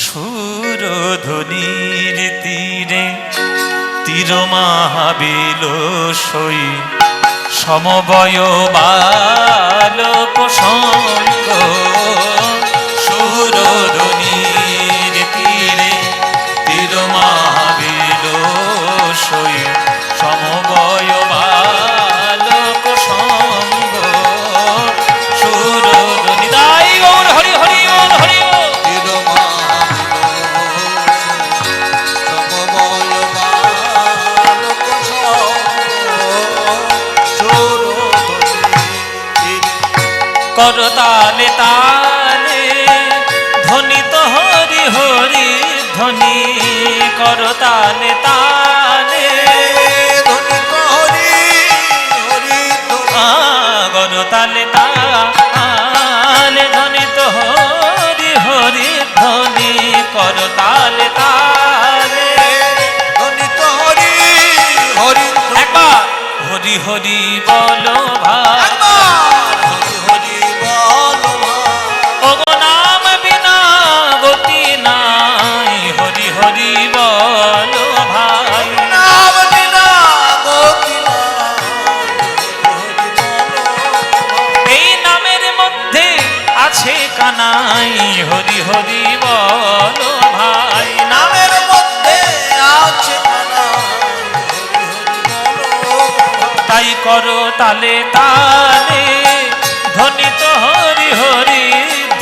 সুরধ্বনির তীরে তীর মাহাবিল সই সমবয় বালক সঙ্গ করতালে তালে। ধ্বনিত হরি হরি ধ্বনি করতালে তালে। করতালে তালে। ধ্বনিত হরি হরি ধ্বনি করতালে তালে। একবার হরি হরি বলো ভাই। কানাই হরি হরি বলো ভাই নাম নামের মধ্যে আছে তাই করো তালে তালে, ধ্বনি তো হরি হরি,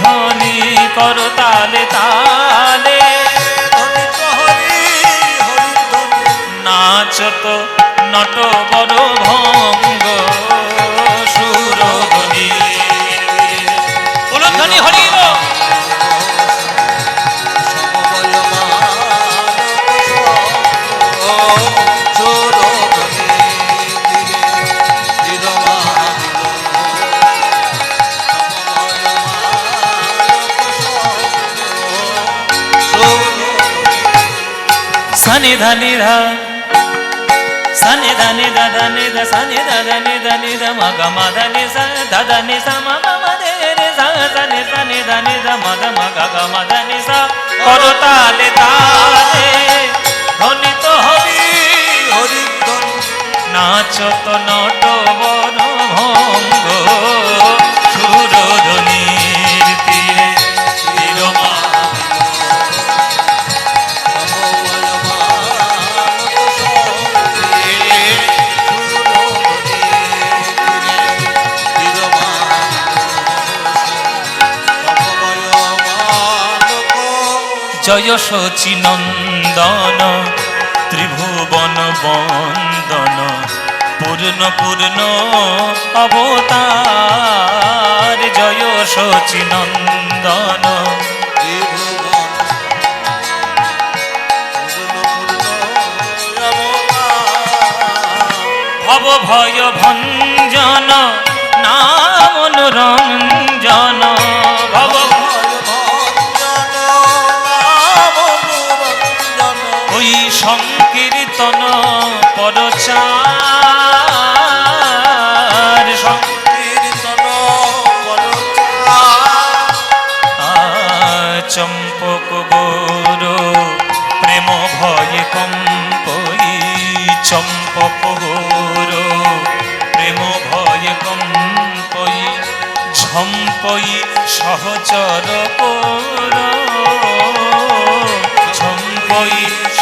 ধ্বনি করো তালে তালে। নাচত নট বড় ভঙ্গ সনি ধনি ধ সনি ধনি দ ধনি দ সনি দ ধনি ধনি দ ম গ ম ধনি স দ ধনি স ম ম ম রে রে স সনি সনি ধনি দ ম দ ম গ গ ম ধনি স করো তালে তালে ধ্বনি তো হরি নাচ তো নট জয় শচী নন্দন, ত্রিভুবন বন্দন, পূর্ণ পূর্ণ অবতার, জয় শচী নন্দন। ভব ভয় ভঞ্জন, নাম রঞ্জন সংকীর্তন পরচার। সং- আ, চম্পক গৌর প্রেম ভয়ে কম্পই চম্পক গৌর প্রেম ভয়ে কম্পই ঝম্পই সহচর কর ঝম্পই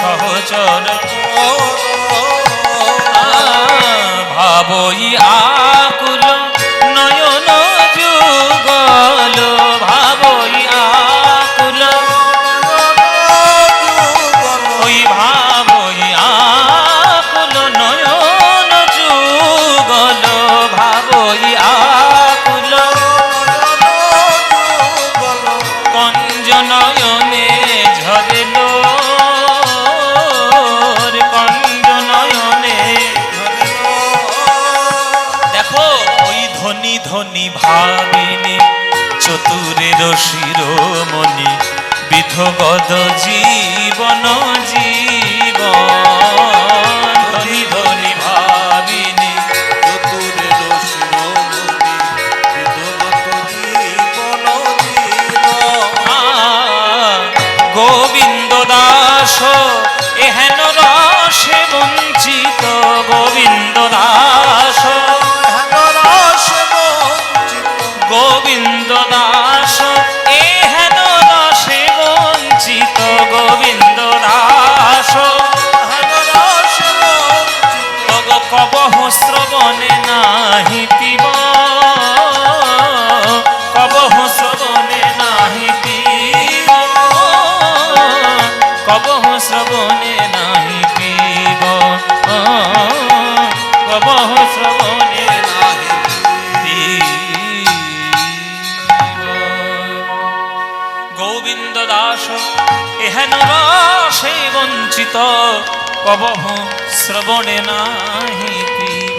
সহচর। ভাবই আকুল ধনী ভাবিনী চতুরের শিরোমণি বিধগদ জীবন জীবন। ধনী ভাবিনী আ, গোবিন্দ দাস এহেন রসে বঞ্চিত শ্রবণে নাহি পিব কবহ শ্রবণে নাহি পিব কবহ শ্রবণে নাহি পিব কবহ শ্রবণে নাহি গোবিন্দ দাস এহেন রসে বঞ্চিত কবহ শ্রবণে নাহি পিব